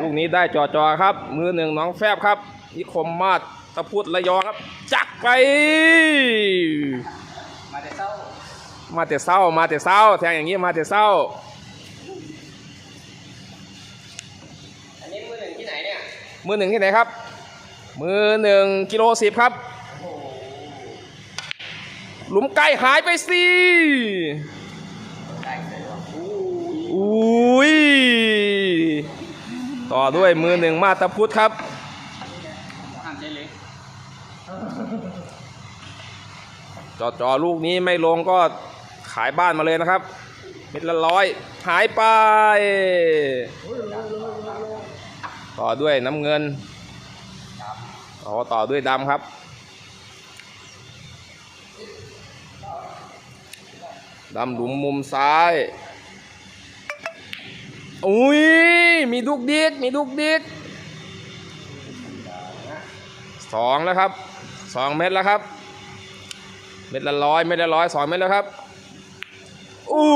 ลูกนี้ได้จอจอๆครับ มือหนึ่งน้องแฟบครับ นิคมมาศตะพุดระยองครับ จักไป มาแต่เศร้า มาแต่เศร้า มาแต่เศร้า แทงอย่างนี้มาแต่เศร้า อันนี้มือหนึ่งที่ไหนเนี่ย มือหนึ่งที่ไหนครับ มือหนึ่งกิโลสิบครับโอ้โหหลุมไก่หายไปสิ ได้เลยว่ะ อุ้ย ต่อด้วยมือหนึ่งมาตะพุดครับห้ามใช้เล็กจอจอลูกนี้ไม่ลงก็ขายบ้านมาเลยนะครับเม็ดละร้อยหายไป ต่อด้วยน้ำเงินอ๋อต่อด้วยดำครับ ดำหลุมมุมซ้าย อุ้ย มีดุกดิกมีดุกดิกสองแล้วครับสองเม็ดแล้วครับ เม็ดละร้อยเม็ดละร้อยสองเม็ดแล้วครับอู้